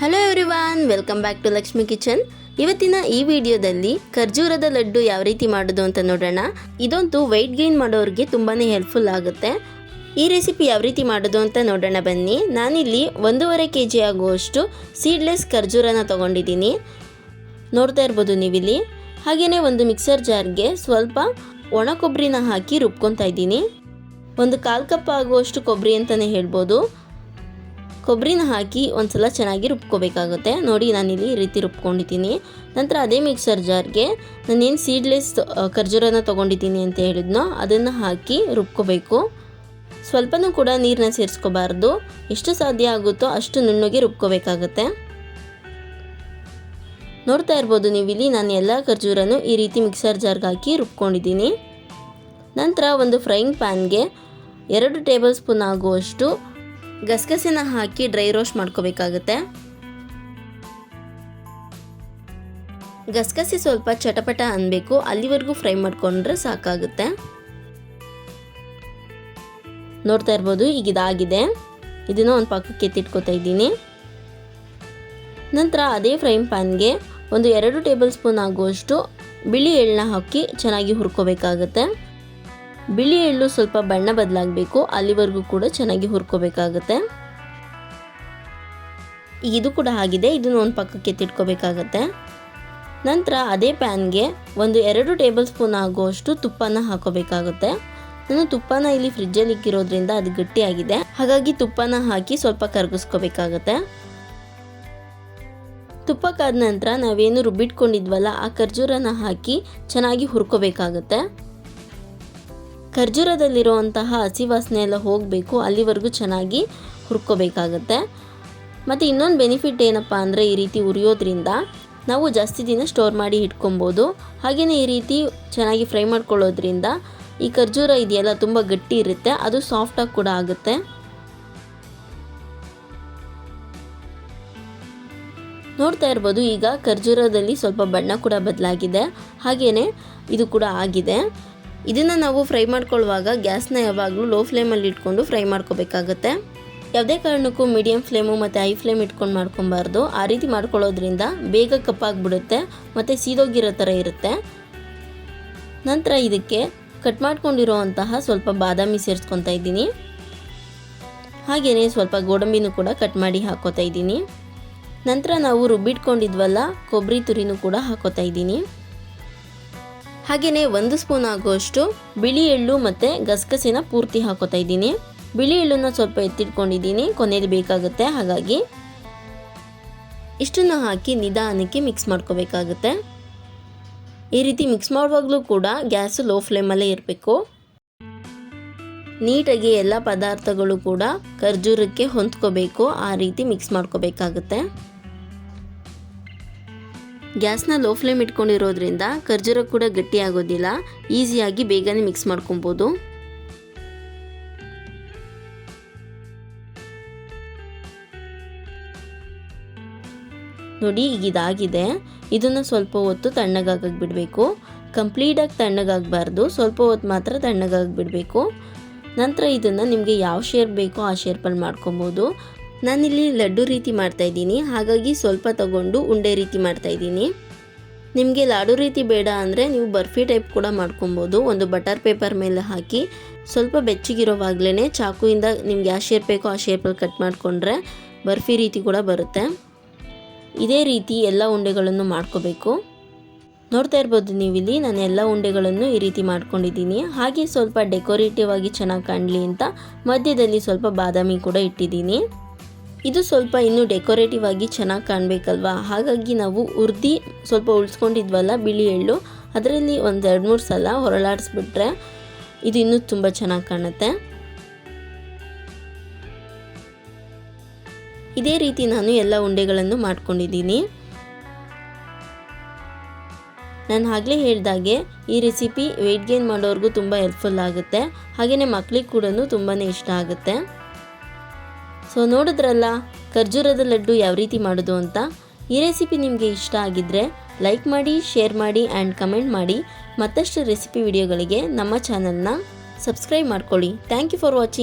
Hello everyone welcome back to Lakshmi kitchen ಇವತ್ತಿನ ಈ ವಿಡಿಯೋದಲ್ಲಿ ಖರ್ಜೂರದ ಲಡ್ಡು ಯಾವ ರೀತಿ ಮಾಡೋದು ಅಂತ ನೋಡೋಣ. ಇದಂತೂ ವೆಯ್ಟ್ ಗೈನ್ ಮಾಡೋರಿಗೆ ತುಂಬಾ ಹೆಲ್ಪ್ಫುಲ್ ಆಗುತ್ತೆ. ಈ ರೆಸಿಪಿ ಯಾವ ರೀತಿ ಮಾಡೋದು ಅಂತ ನೋಡೋಣ ಬನ್ನಿ. ನಾನಿಲ್ಲಿ ಒಂದೂವರೆ ಕೆ ಜಿ ಆಗುವಷ್ಟು ಸೀಡ್ಲೆಸ್ ಖರ್ಜೂರನ ತೊಗೊಂಡಿದ್ದೀನಿ. ನೋಡ್ತಾ ಇರ್ಬೋದು ನೀವಿಲ್ಲಿ. ಹಾಗೆಯೇ ಒಂದು ಮಿಕ್ಸರ್ ಜಾರ್ಗೆ ಸ್ವಲ್ಪ ಒಣ ಕೊಬ್ಬರಿನ ಹಾಕಿ ರುಬ್ಕೊತಾ ಇದ್ದೀನಿ. ಒಂದು ಕಾಲು ಕಪ್ ಆಗುವಷ್ಟು ಕೊಬ್ಬರಿ ಅಂತಲೇ ಹೇಳ್ಬೋದು. ಕೊಬ್ಬರಿನ ಹಾಕಿ ಒಂದ್ಸಲ ಚೆನ್ನಾಗಿ ರುಬ್ಕೋಬೇಕಾಗುತ್ತೆ. ನೋಡಿ, ನಾನಿಲ್ಲಿ ಈ ರೀತಿ ರುಬ್ಕೊಂಡಿದ್ದೀನಿ. ನಂತರ ಅದೇ ಮಿಕ್ಸರ್ ಜಾರ್ಗೆ ನಾನೇನು ಸೀಡ್ಲೆಸ್ ಖರ್ಜೂರನ ತೊಗೊಂಡಿದ್ದೀನಿ ಅಂತ ಹೇಳಿದ್ನೋ ಅದನ್ನು ಹಾಕಿ ರುಬ್ಕೋಬೇಕು. ಸ್ವಲ್ಪನೂ ಕೂಡ ನೀರನ್ನ ಸೇರಿಸ್ಕೋಬಾರ್ದು. ಎಷ್ಟು ಸಾಧ್ಯ ಆಗುತ್ತೋ ಅಷ್ಟು ನುಣ್ಣಗೆ ರುಬ್ಕೋಬೇಕಾಗುತ್ತೆ. ನೋಡ್ತಾ ಇರ್ಬೋದು ನೀವು ಇಲ್ಲಿ ನಾನು ಎಲ್ಲ ಖರ್ಜೂರನ್ನು ಈ ರೀತಿ ಮಿಕ್ಸರ್ ಜಾರ್ಗೆ ಹಾಕಿ ರುಬ್ಕೊಂಡಿದ್ದೀನಿ. ನಂತರ ಒಂದು ಫ್ರೈಯಿಂಗ್ ಪ್ಯಾನ್ಗೆ ಎರಡು ಟೇಬಲ್ ಸ್ಪೂನ್ ಆಗುವಷ್ಟು ಗಸಗಸೆನ ಹಾಕಿ ಡ್ರೈ ರೋಸ್ಟ್ ಮಾಡ್ಕೋಬೇಕಾಗುತ್ತೆ. ಗಸಗಸೆ ಸ್ವಲ್ಪ ಚಟಪಟ ಅನ್ಬೇಕು, ಅಲ್ಲಿವರೆಗೂ ಫ್ರೈ ಮಾಡಿಕೊಂಡ್ರೆ ಸಾಕಾಗುತ್ತೆ. ನೋಡ್ತಾ ಇರ್ಬೋದು, ಈಗ ಇದಾಗಿದೆ. ಇದನ್ನು ಒಂದು ಪಕ್ಕಕ್ಕೆ ಎತ್ತಿಟ್ಕೋತಾ ಇದ್ದೀನಿ. ನಂತರ ಅದೇ ಫ್ರೈಯಿಂಗ್ ಪ್ಯಾನ್ಗೆ ಒಂದು ಎರಡು ಟೇಬಲ್ ಸ್ಪೂನ್ ಆಗುವಷ್ಟು ಬಿಳಿ ಎಳ್ಳನ್ನ ಹಾಕಿ ಚೆನ್ನಾಗಿ ಹುರ್ಕೋಬೇಕಾಗತ್ತೆ. ಬಿಳಿ ಎಳ್ಳು ಸ್ವಲ್ಪ ಬಣ್ಣ ಬದಲಾಗಬೇಕು. ಅಲ್ಲಿವರೆಗೂ ಕೂಡ ಚೆನ್ನಾಗಿ ಹುರ್ಕೋಬೇಕಾಗತ್ತೆ. ಇದು ಕೂಡ ಆಗಿದೆ. ಇದನ್ನು ಒಂದು ಪಕ್ಕಕ್ಕೆ ಎತ್ತಿಟ್ಕೋಬೇಕಾಗತ್ತೆ. ನಂತರ ಅದೇ ಪ್ಯಾನ್ಗೆ ಒಂದು ಎರಡು ಟೇಬಲ್ ಸ್ಪೂನ್ ಆಗುವಷ್ಟು ತುಪ್ಪನ ಹಾಕೋಬೇಕಾಗುತ್ತೆ. ನಾನು ತುಪ್ಪನ ಇಲ್ಲಿ ಫ್ರಿಜ್ಜಲ್ಲಿ ಇಕ್ಕಿರೋದ್ರಿಂದ ಅದು ಗಟ್ಟಿಯಾಗಿದೆ. ಹಾಗಾಗಿ ತುಪ್ಪನ ಹಾಕಿ ಸ್ವಲ್ಪ ಕರಗಿಸ್ಕೋಬೇಕಾಗತ್ತೆ. ತುಪ್ಪಕ್ಕಾದ ನಂತರ ನಾವೇನು ರುಬ್ಬಿಟ್ಕೊಂಡಿದ್ವಲ್ಲ, ಆ ಖರ್ಜೂರನ ಹಾಕಿ ಚೆನ್ನಾಗಿ ಹುರ್ಕೋಬೇಕಾಗತ್ತೆ. ಖರ್ಜೂರದಲ್ಲಿರುವಂತಹ ಹಸಿ ವಾಸನೆ ಎಲ್ಲ ಹೋಗಬೇಕು, ಅಲ್ಲಿವರೆಗೂ ಚೆನ್ನಾಗಿ ಹುರ್ಕೋಬೇಕಾಗತ್ತೆ. ಮತ್ತು ಇನ್ನೊಂದು ಬೆನಿಫಿಟ್ ಏನಪ್ಪ ಅಂದರೆ ಈ ರೀತಿ ಉರಿಯೋದ್ರಿಂದ ನಾವು ಜಾಸ್ತಿ ದಿನ ಸ್ಟೋರ್ ಮಾಡಿ ಇಟ್ಕೊಬೋದು. ಹಾಗೆಯೇ ಈ ರೀತಿ ಚೆನ್ನಾಗಿ ಫ್ರೈ ಮಾಡ್ಕೊಳ್ಳೋದ್ರಿಂದ ಈ ಖರ್ಜೂರ ಇದೆಯಲ್ಲ ತುಂಬ ಗಟ್ಟಿ ಇರುತ್ತೆ, ಅದು ಸಾಫ್ಟಾಗಿ ಕೂಡ ಆಗುತ್ತೆ. ನೋಡ್ತಾ ಇರ್ಬೋದು, ಈಗ ಖರ್ಜೂರದಲ್ಲಿ ಸ್ವಲ್ಪ ಬಣ್ಣ ಕೂಡ ಬದಲಾಗಿದೆ. ಹಾಗೆಯೇ ಇದು ಕೂಡ ಆಗಿದೆ. ಇದನ್ನು ನಾವು ಫ್ರೈ ಮಾಡ್ಕೊಳ್ಳುವಾಗ ಗ್ಯಾಸ್ನ ಯಾವಾಗಲೂ ಲೋ ಫ್ಲೇಮಲ್ಲಿ ಇಟ್ಕೊಂಡು ಫ್ರೈ ಮಾಡ್ಕೋಬೇಕಾಗತ್ತೆ. ಯಾವುದೇ ಕಾರಣಕ್ಕೂ ಮೀಡಿಯಮ್ ಫ್ಲೇಮು ಮತ್ತು ಹೈ ಫ್ಲೇಮ್ ಇಟ್ಕೊಂಡು ಮಾಡ್ಕೊಬಾರ್ದು. ಆ ರೀತಿ ಮಾಡ್ಕೊಳ್ಳೋದ್ರಿಂದ ಬೇಗ ಕಪ್ಪಾಗ್ಬಿಡುತ್ತೆ ಮತ್ತು ಸೀದೋಗಿರೋ ಥರ ಇರುತ್ತೆ. ನಂತರ ಇದಕ್ಕೆ ಕಟ್ ಮಾಡ್ಕೊಂಡಿರೋವಂತಹ ಸ್ವಲ್ಪ ಬಾದಾಮಿ ಸೇರಿಸ್ಕೊತಾ ಇದ್ದೀನಿ. ಹಾಗೆಯೇ ಸ್ವಲ್ಪ ಗೋಡಂಬಿನೂ ಕೂಡ ಕಟ್ ಮಾಡಿ ಹಾಕೋತಾ ಇದ್ದೀನಿ. ನಂತರ ನಾವು ರುಬ್ಬಿಟ್ಕೊಂಡಿದ್ವಲ್ಲ ಕೊಬ್ಬರಿ ತುರಿನೂ ಕೂಡ ಹಾಕೋತಾ ಇದ್ದೀನಿ. ಹಾಗೆಯೇ ಒಂದು ಸ್ಪೂನ್ ಆಗುವಷ್ಟು ಬಿಳಿ ಎಳ್ಳು ಮತ್ತು ಗಸಗಸಿನ ಪೂರ್ತಿ ಹಾಕೋತಾ ಇದ್ದೀನಿ. ಬಿಳಿ ಎಳ್ಳನ್ನು ಸ್ವಲ್ಪ ಎತ್ತಿಟ್ಕೊಂಡಿದ್ದೀನಿ. ಕೊನೆಯಲ್ಲಿ ಬೇಕಾಗುತ್ತೆ ಹಾಗಾಗಿ ಇಷ್ಟನ್ನು ಹಾಕಿ ನಿಧಾನಕ್ಕೆ ಮಿಕ್ಸ್ ಮಾಡ್ಕೋಬೇಕಾಗುತ್ತೆ. ಈ ರೀತಿ ಮಿಕ್ಸ್ ಮಾಡುವಾಗಲೂ ಕೂಡ ಗ್ಯಾಸು ಲೋ ಫ್ಲೇಮಲ್ಲೇ ಇರಬೇಕು. ನೀಟಾಗಿ ಎಲ್ಲ ಪದಾರ್ಥಗಳು ಕೂಡ ಖರ್ಜೂರಕ್ಕೆ ಹೊಂದ್ಕೋಬೇಕು. ಆ ರೀತಿ ಮಿಕ್ಸ್ ಮಾಡ್ಕೋಬೇಕಾಗುತ್ತೆ. ಗ್ಯಾಸ್ನ ಲೋ ಫ್ಲೇಮ್ ಇಟ್ಕೊಂಡಿರೋದ್ರಿಂದ ಖರ್ಜೂರ ಕೂಡ ಗಟ್ಟಿ ಆಗೋದಿಲ್ಲ ಈಸಿಯಾಗಿ ಬೇಗನೆ ಮಿಕ್ಸ್ ಮಾಡ್ಕೊಬೋದು. ನೋಡಿ, ಈಗ ಇದಾಗಿದೆ. ಇದನ್ನು ಸ್ವಲ್ಪ ಹೊತ್ತು ತಣ್ಣಗಾಗಕ್ಕೆ ಬಿಡಬೇಕು. ಕಂಪ್ಲೀಟಾಗಿ ತಣ್ಣಗಾಗಬಾರ್ದು. ಸ್ವಲ್ಪ ಹೊತ್ತು ಮಾತ್ರ ತಣ್ಣಗಾಗಿ ಬಿಡಬೇಕು ನಂತರ ಇದನ್ನು ನಿಮಗೆ ಯಾವ ಶೇರ್ ಬೇಕೋ ಆ ಶೇರ್ಪಲ್ಲಿ ಮಾಡ್ಕೊಬೋದು. ನಾನಿಲ್ಲಿ ಲಡ್ಡು ರೀತಿ ಮಾಡ್ತಾಯಿದ್ದೀನಿ ಹಾಗಾಗಿ ಸ್ವಲ್ಪ ತಗೊಂಡು ಉಂಡೆ ರೀತಿ ಮಾಡ್ತಾಯಿದ್ದೀನಿ ನಿಮಗೆ ಲಾಡು ರೀತಿ ಬೇಡ ಅಂದರೆ ನೀವು ಬರ್ಫಿ ಟೈಪ್ ಕೂಡ ಮಾಡ್ಕೊಬೋದು. ಒಂದು ಬಟರ್ ಪೇಪರ್ ಮೇಲೆ ಹಾಕಿ ಸ್ವಲ್ಪ ಬೆಚ್ಚಗಿರೋವಾಗಲೇ ಚಾಕುಯಿಂದ ನಿಮ್ಗೆ ಯಾವ ಶೇಪ್ ಬೇಕೋ ಆ ಶೇಪಲ್ಲಿ ಕಟ್ ಮಾಡಿಕೊಂಡ್ರೆ ಬರ್ಫಿ ರೀತಿ ಕೂಡ ಬರುತ್ತೆ. ಇದೇ ರೀತಿ ಎಲ್ಲ ಉಂಡೆಗಳನ್ನು ಮಾಡ್ಕೋಬೇಕು. ನೋಡ್ತಾ ಇರ್ಬೋದು ನೀವಿಲ್ಲಿ, ನಾನು ಎಲ್ಲ ಉಂಡೆಗಳನ್ನು ಈ ರೀತಿ ಮಾಡ್ಕೊಂಡಿದ್ದೀನಿ. ಹಾಗೆ ಸ್ವಲ್ಪ ಡೆಕೋರೇಟಿವ್ ಆಗಿ ಚೆನ್ನಾಗಿ ಕಾಣಲಿ ಅಂತ ಮಧ್ಯದಲ್ಲಿ ಸ್ವಲ್ಪ ಬಾದಾಮಿ ಕೂಡ ಇಟ್ಟಿದ್ದೀನಿ. ಇದು ಸ್ವಲ್ಪ ಇನ್ನೂ ಡೆಕೋರೇಟಿವ್ ಆಗಿ ಚೆನ್ನಾಗಿ ಕಾಣಬೇಕಲ್ವಾ? ಹಾಗಾಗಿ ನಾವು ಉರ್ದಿ ಸ್ವಲ್ಪ ಉಳಿಸ್ಕೊಂಡಿದ್ವಲ್ಲ, ಬಿಳಿ ಎಳ್ಳು. ಅದರಲ್ಲಿ ಒಂದು ಎರಡು ಮೂರು ಸಲ ಹೊರಳಾಡಿಸ್ಬಿಟ್ರೆ ಇದು ಇನ್ನೂ ತುಂಬ ಚೆನ್ನಾಗಿ ಕಾಣುತ್ತೆ. ಇದೇ ರೀತಿ ನಾನು ಎಲ್ಲ ಉಂಡೆಗಳನ್ನು ಮಾಡ್ಕೊಂಡಿದ್ದೀನಿ. ನಾನು ಆಗಲೇ ಹೇಳಿದಾಗೆ, ಈ ರೆಸಿಪಿ ವೆಯ್ಟ್ ಗೇನ್ ಮಾಡೋರಿಗೂ ತುಂಬ ಹೆಲ್ಪ್ಫುಲ್ ಆಗುತ್ತೆ. ಹಾಗೆಯೇ ಮಕ್ಳಿಗೆ ಕೂಡ ತುಂಬಾ ಇಷ್ಟ ಆಗುತ್ತೆ. ಸೊ ನೋಡಿದ್ರಲ್ಲ, ಖರ್ಜೂರದ ಲಡ್ಡು ಯಾವ ರೀತಿ ಮಾಡೋದು ಅಂತ? ಈ ರೆಸಿಪಿ ನಿಮಗೆ ಇಷ್ಟ ಆಗಿದ್ರೆ ಲೈಕ್ ಮಾಡಿ, ಶೇರ್ ಮಾಡಿ ಆ್ಯಂಡ್ ಕಮೆಂಟ್ ಮಾಡಿ. ಮತ್ತಷ್ಟು ರೆಸಿಪಿ ವಿಡಿಯೋಗಳಿಗೆ ನಮ್ಮ ಚಾನಲ್ನ ಸಬ್ಸ್ಕ್ರೈಬ್ ಮಾಡ್ಕೊಳ್ಳಿ. Thank you for watching.